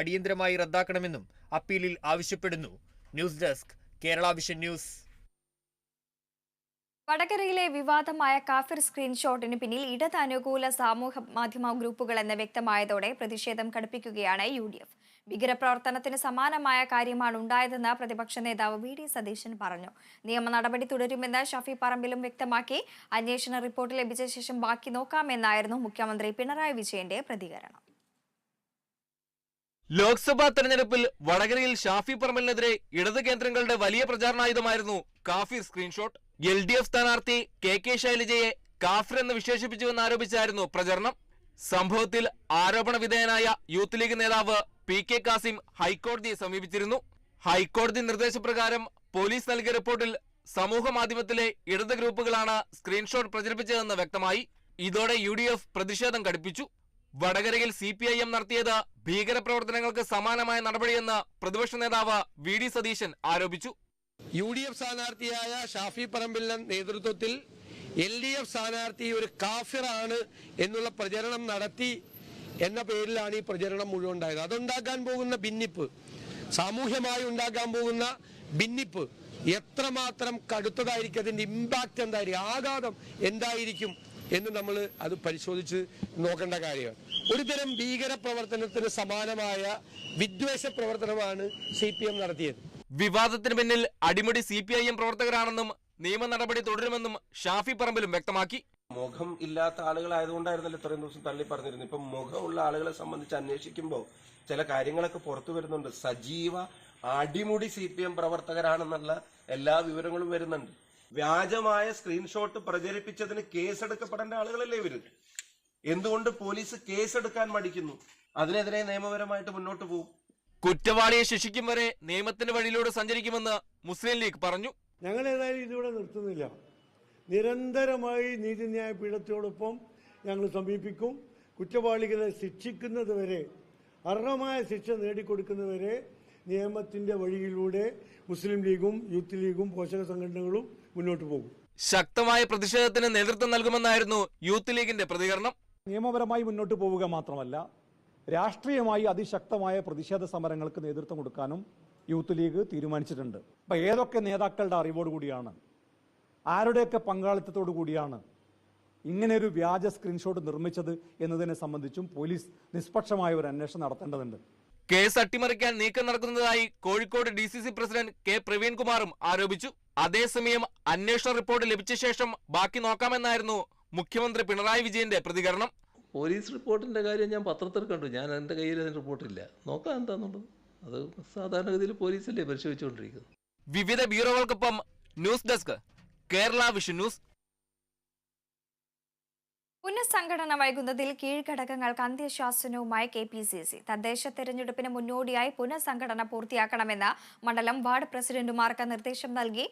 അടിയന്തരമായി റദ്ദാക്കണമെന്നും അപ്പീലിൽ ആവശ്യപ്പെടുന്നു. News desk Kerala vision news. വടകരയിലെ വിവാദമായ കാഫിർ സ്ക്രീൻഷോട്ടിന് പിന്നിൽ ഇടത് അനുകൂല സാമൂഹ മാധ്യമ ഗ്രൂപ്പുകൾ എന്ന് വ്യക്തമായതോടെ പ്രതിഷേധം കടുപ്പിക്കുകയാണ് യു ഡി എഫ്. ഭീകരപ്രവർത്തനത്തിന് സമാനമായ കാര്യമാണ് ഉണ്ടായതെന്ന് പ്രതിപക്ഷ നേതാവ് വി ഡി സതീശൻ പറഞ്ഞു. നിയമ നടപടി തുടരുമെന്ന് ഷഫി പറമ്പിലും വ്യക്തമാക്കി. അന്വേഷണ റിപ്പോർട്ട് ലഭിച്ച ശേഷം ബാക്കി നോക്കാമെന്നായിരുന്നു മുഖ്യമന്ത്രി പിണറായി വിജയന്റെ പ്രതികരണം. ലോക്സഭാ തെരഞ്ഞെടുപ്പിൽ വടകരയിൽ ഷാഫി പറമ്പലിനെതിരെ ഇടത് കേന്ദ്രങ്ങളുടെ വലിയ പ്രചാരണായുധമായിരുന്നു കാഫിർ സ്ക്രീൻഷോട്ട്. എൽ ഡി എഫ് സ്ഥാനാർത്ഥി കെ കെ ശൈലജയെ കാഫിർ എന്ന് വിശേഷിപ്പിച്ചുവെന്ന് ആരോപിച്ചായിരുന്നു പ്രചരണം. സംഭവത്തിൽ ആരോപണ വിധേയനായ യൂത്ത് ലീഗ് നേതാവ് പി കെ കാസിം ഹൈക്കോടതിയെ സമീപിച്ചിരുന്നു. ഹൈക്കോടതി നിർദ്ദേശപ്രകാരം പോലീസ് നൽകിയ റിപ്പോർട്ടിൽ സമൂഹ മാധ്യമത്തിലെ ഇടത് ഗ്രൂപ്പുകളാണ് സ്ക്രീൻഷോട്ട് പ്രചരിപ്പിച്ചതെന്ന് വ്യക്തമായി. ഇതോടെ യു പ്രതിഷേധം കടുപ്പിച്ചു വടകരയിൽ സി പി ഐ എം നടത്തിയത് ഭീകരപ്രവർത്തനങ്ങൾക്ക് സമാനമായ നടപടിയെന്ന് പ്രതിപക്ഷ നേതാവ് വി ഡി സതീശൻ ആരോപിച്ചു. യു ഡി എഫ് സ്ഥാനാർത്ഥിയായ ഷാഫി പറമ്പിലിന്റെ നേതൃത്വത്തിൽ എൽ ഡി എഫ് സ്ഥാനാർത്ഥി ഒരു കാഫിറാണ് എന്നുള്ള പ്രചരണം നടത്തി എന്ന പേരിലാണ് ഈ പ്രചരണം മുഴുവൻ ഉണ്ടായത്. അതുണ്ടാക്കാൻ പോകുന്ന ഭിന്നിപ്പ് സാമൂഹ്യമായി ഉണ്ടാക്കാൻ പോകുന്ന ഭിന്നിപ്പ് എത്രമാത്രം കടുത്തതായിരിക്കും അതിന്റെ ഇമ്പാക്റ്റ് എന്തായിരിക്കും ആഘാതം എന്തായിരിക്കും എന്ന് നമ്മൾ അത് പരിശോധിച്ച് നോക്കേണ്ട കാര്യമാണ്. ഒരുതരം ഭീകര പ്രവർത്തനത്തിന് സമാനമായ വിദ്വേഷ പ്രവർത്തനമാണ് സി പി എം നടത്തിയത്. വിവാദത്തിന് പിന്നിൽ അടിമുടി സി പി ഐ എം പ്രവർത്തകരാണെന്നും നിയമ നടപടി തുടരുമെന്നും ഷാഫി പറമ്പിലും വ്യക്തമാക്കി. മുഖം ഇല്ലാത്ത ആളുകളായതുകൊണ്ടായിരുന്നല്ലോ ഇത്രയും ദിവസം തള്ളി പറഞ്ഞിരുന്നു ഇപ്പം മുഖമുള്ള ആളുകളെ സംബന്ധിച്ച് അന്വേഷിക്കുമ്പോൾ ചില കാര്യങ്ങളൊക്കെ പുറത്തു വരുന്നുണ്ട്. സജീവ അടിമുടി സി പി എം പ്രവർത്തകരാണെന്നുള്ള എല്ലാ വിവരങ്ങളും വരുന്നുണ്ട്. വ്യാജമായ സ്ക്രീൻഷോട്ട് പ്രചരിപ്പിച്ചതിന് കേസെടുക്കപ്പെടേണ്ട ആളുകളല്ലേ ഇവർ? എന്തുകൊണ്ട് പോലീസ് കേസെടുക്കാൻ മടിക്കുന്നു? അതിനെതിരെ നിയമപരമായിട്ട് മുന്നോട്ട് പോകും കുറ്റവാളിയെ ശിക്ഷിക്കും വരെ നിയമത്തിന്റെ വഴിയിലൂടെ സഞ്ചരിക്കുമെന്ന് മുസ്ലിം ലീഗ് പറഞ്ഞു. ഞങ്ങൾ ഏതായാലും ഇതിവിടെ നിർത്തുന്നില്ല. നിരന്തരമായി നീതിന്യായ പീഠത്തോടൊപ്പം ഞങ്ങൾ സമീപിക്കും. കുറ്റവാളികളെ ശിക്ഷിക്കുന്നതുവരെ അർഹമായ ശിക്ഷ നേടിക്കൊടുക്കുന്നവരെ നിയമത്തിന്റെ വഴിയിലൂടെ മുസ്ലിം ലീഗും യൂത്ത് ലീഗും പോഷക സംഘടനകളും മുന്നോട്ട് പോകും. ശക്തമായ പ്രതിഷേധത്തിന് നേതൃത്വം നൽകുമെന്നായിരുന്നു യൂത്ത് ലീഗിന്റെ പ്രതികരണം. നിയമപരമായി മുന്നോട്ട് പോവുക മാത്രമല്ല രാഷ്ട്രീയമായി അതിശക്തമായ പ്രതിഷേധ സമരങ്ങൾക്ക് നേതൃത്വം കൊടുക്കാനും യൂത്ത് ലീഗ് തീരുമാനിച്ചിട്ടുണ്ട്. അപ്പം ഏതൊക്കെ നേതാക്കളുടെ അറിവോട് കൂടിയാണ് ആരുടെയൊക്കെ പങ്കാളിത്തത്തോടു കൂടിയാണ് ഇങ്ങനെ ഒരു വ്യാജ സ്ക്രീൻഷോട്ട് നിർമ്മിച്ചത് എന്നതിനെ സംബന്ധിച്ചും പോലീസ് നിഷ്പക്ഷമായ ഒരു അന്വേഷണം നടത്തേണ്ടതുണ്ട്. കേസ് അട്ടിമറിക്കാൻ നീക്കം നടക്കുന്നതായി Kozhikode D C C president K പ്രവീൺകുമാറും ആരോപിച്ചു. അതേസമയം അന്വേഷണ റിപ്പോർട്ട് ലഭിച്ച ശേഷം ബാക്കി നോക്കാമെന്നായിരുന്നു മുഖ്യമന്ത്രി പിണറായി വിജയന്റെ പ്രതികരണം. പോലീസ് റിപ്പോർട്ടിന്റെ കാര്യം ഞാൻ പത്രത്തിൽ കണ്ടു. ഞാൻ എന്റെ കയ്യിൽ അതിന് റിപ്പോർട്ടില്ല നോക്കാം എന്താണെന്നുള്ളത് അത് സാധാരണഗതിയിൽ പോലീസല്ലേ പരിശോധിച്ചുകൊണ്ടിരിക്കുന്നത്. വിവിധ ബ്യൂറോകൾക്കൊപ്പം news desk Kerala vision news. പുനഃസംഘടന വൈകുന്നതിൽ കീഴ്ഘടകങ്ങൾക്ക് അന്ത്യശാസനവുമായി കെ പി സി സി. തദ്ദേശ തെരഞ്ഞെടുപ്പിന് മുന്നോടിയായി പുനഃസംഘടന പൂർത്തിയാക്കണമെന്ന് മണ്ഡലം വാർഡ് പ്രസിഡന്റുമാർക്ക് നിർദ്ദേശം നൽകി.